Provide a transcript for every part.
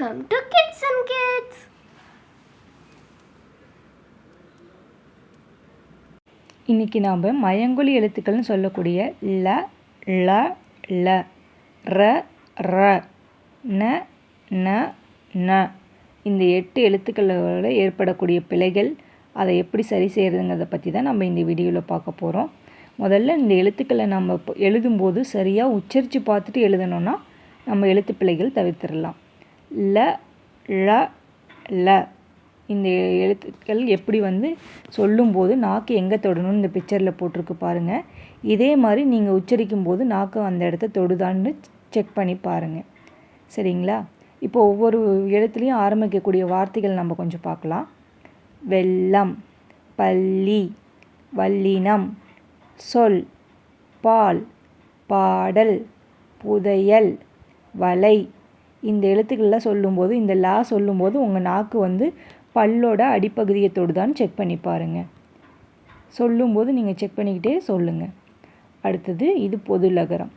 Welcome to Kids and Kids. இன்னைக்கு நாம் மயங்கொலி எழுத்துக்கள்னு சொல்லக்கூடிய ல ல ல ர ர ந ந ந. இந்த எட்டு எழுத்துக்களோட ஏற்படக்கூடிய பிழைகள் அதை எப்படி சரி செய்கிறதுங்கிறத பற்றி தான் நம்ம இந்த வீடியோவில் பார்க்க போகிறோம் முதல்ல இந்த எழுத்துக்களை நம்ம இப்போ எழுதும்போது சரியாக உச்சரித்து பார்த்துட்டு எழுதணும்னா நம்ம எழுத்து பிழைகள் தவிர்த்திடலாம். ல ழ ல. இந்த எழுத்துக்கள் எப்படி வந்து சொல்லும்போது நாக்கு எங்கே தொடணும்னு இந்த பிக்சரில் போட்டிருக்கு பாருங்கள் இதே மாதிரி நீங்கள் உச்சரிக்கும் போது நாக்கு அந்த இடத்த தொடுதான்னு செக் பண்ணி பாருங்கள் சரிங்களா? இப்போ ஒவ்வொரு எழுத்துலேயும் ஆரம்பிக்கக்கூடிய வார்த்தைகள் நம்ம கொஞ்சம் பார்க்கலாம். வெள்ளம் பள்ளி வல்லினம் சொல் பால் பாடல் புதையல் வலை. இந்த எழுத்துக்கள்லாம் சொல்லும்போது இந்த லா சொல்லும்போது உங்கள் நாக்கு வந்து பல்லோட அடிப்பகுதியை தொடுதான்னு செக் பண்ணி பாருங்கள் சொல்லும்போது நீங்கள் செக் பண்ணிக்கிட்டே சொல்லுங்கள் அடுத்தது இது பொது லகரம்.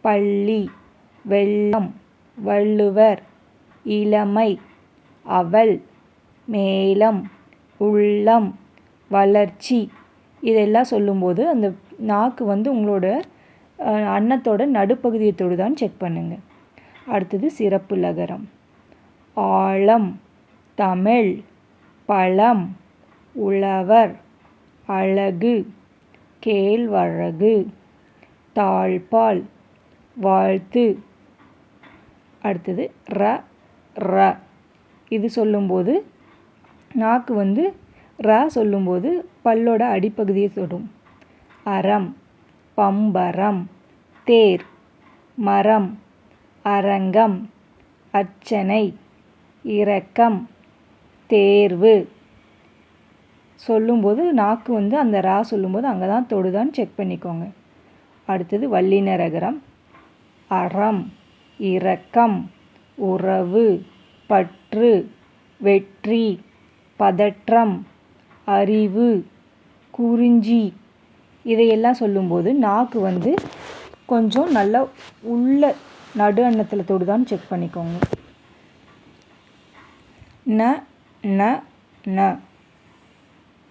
பள்ளி வெள்ளம் வள்ளுவர் இளமை அவள் மேலம் உள்ளம் வளர்ச்சி இதெல்லாம் சொல்லும்போது அந்த நாக்கு வந்து உங்களோட அன்னத்தோட நடுப்பகுதியை தொடுதான்னு செக் பண்ணுங்கள் அடுத்தது சிறப்பு லகரம். ஆழம் தமிழ் பழம் உழவர் அழகு கேழ்வழகு தாழ்பால் வாழ்த்து. அடுத்தது ர ர. இது சொல்லும்போது நாக்கு வந்து ர சொல்லும்போது பல்லோட அடிப்பகுதியை தொடும். அறம் பம்பரம் தேர் மரம். அரங்கம் அர்ச்சனை இரக்கம் தேர்வு. சொல்லும்போது நாக்கு வந்து அந்த ரா சொல்லும்போது அங்கே தான் தொடுதான்னு செக் பண்ணிக்கோங்க. அடுத்தது வல்லினரகரம் அறம் இரக்கம் உறவு பற்று வெற்றி பதற்றம் அறிவு குறிஞ்சி. இதையெல்லாம் சொல்லும்போது நாக்கு வந்து கொஞ்சம் நல்லா உள்ள நடு அன்னத்தில் தொடுதான்னு செக் பண்ணிக்கோங்க. ந ந ந.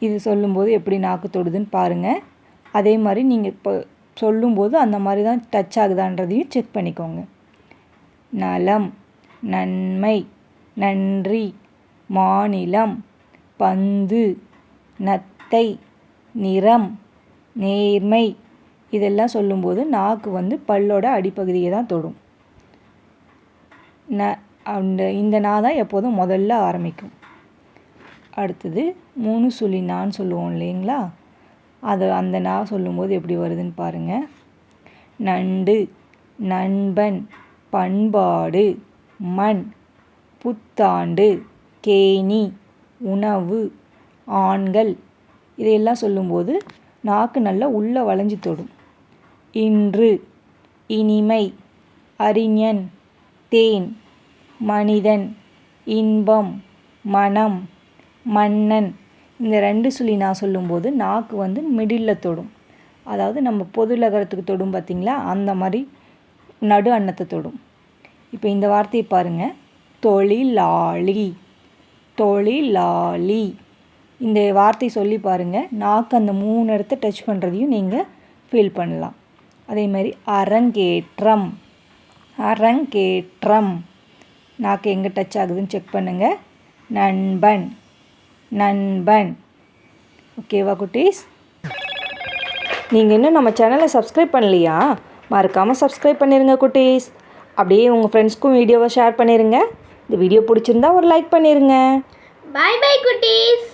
இது சொல்லும்போது எப்படி நாக்கு தொடுதுன்னு பாருங்கள் அதே மாதிரி நீங்கள் இப்போ சொல்லும்போது அந்த மாதிரி தான் டச் ஆகுதான்றதையும் செக் பண்ணிக்கோங்க. நலம் நன்மை நன்றி. மாநிலம் பந்து நத்தை நிறம் நேர்மை. இதெல்லாம் சொல்லும்போது நாக்கு வந்து பல்லோட அடிப்பகுதியை தான் தொடும். ந அந்த இந்த நா தான் எப்போதும் முதல்ல ஆரம்பிக்கும். அடுத்தது மூணு சொல்லி நான் சொல்லுவோம் இல்லைங்களா? அது அந்த நா சொல்லும்போது எப்படி வருதுன்னு பாருங்கள் நண்டு நண்பன் பண்பாடு மண் புத்தாண்டு கேணி உணவு ஆண்கள் இதையெல்லாம் சொல்லும்போது நாக்கு நல்லா உள்ளே வளைஞ்சு தொடும். இன்று இனிமை அறிஞன் தேன் மனிதன் இன்பம் மனம் மன்னன் இந்த ரெண்டு சொல்லி நான் சொல்லும்போது நாக்கு வந்து மிடில் தொடும். அதாவது நம்ம பொது லகரத்துக்கு தொடும் பார்த்திங்களா? அந்த மாதிரி நடு அன்னத்தை தொடும். இப்போ இந்த வார்த்தையை பாருங்கள் தொழிலாளி தொழிலாளி. இந்த வார்த்தை சொல்லி பாருங்கள் நாக்கு அந்த மூணு இடத்த டச் பண்ணுறதையும் நீங்கள் ஃபீல் பண்ணலாம். அதே மாதிரி அரங்கேற்றம். அரங்கேற்றம். நாக்கு எங்கே டச் ஆகுதுன்னு செக் பண்ணுங்கள் நண்பன். நண்பன். ஓகேவா குட்டீஸ்? நீங்கள் இன்னும் நம்ம சேனலை சப்ஸ்கிரைப் பண்ணலையா? மறக்காமல் சப்ஸ்கிரைப் பண்ணிடுங்க குட்டீஸ். அப்படியே உங்கள் ஃப்ரெண்ட்ஸ்க்கும் வீடியோவை ஷேர் பண்ணிடுங்க இந்த வீடியோ பிடிச்சிருந்தா ஒரு லைக் பண்ணிடுங்க பாய் பை குட்டீஸ்.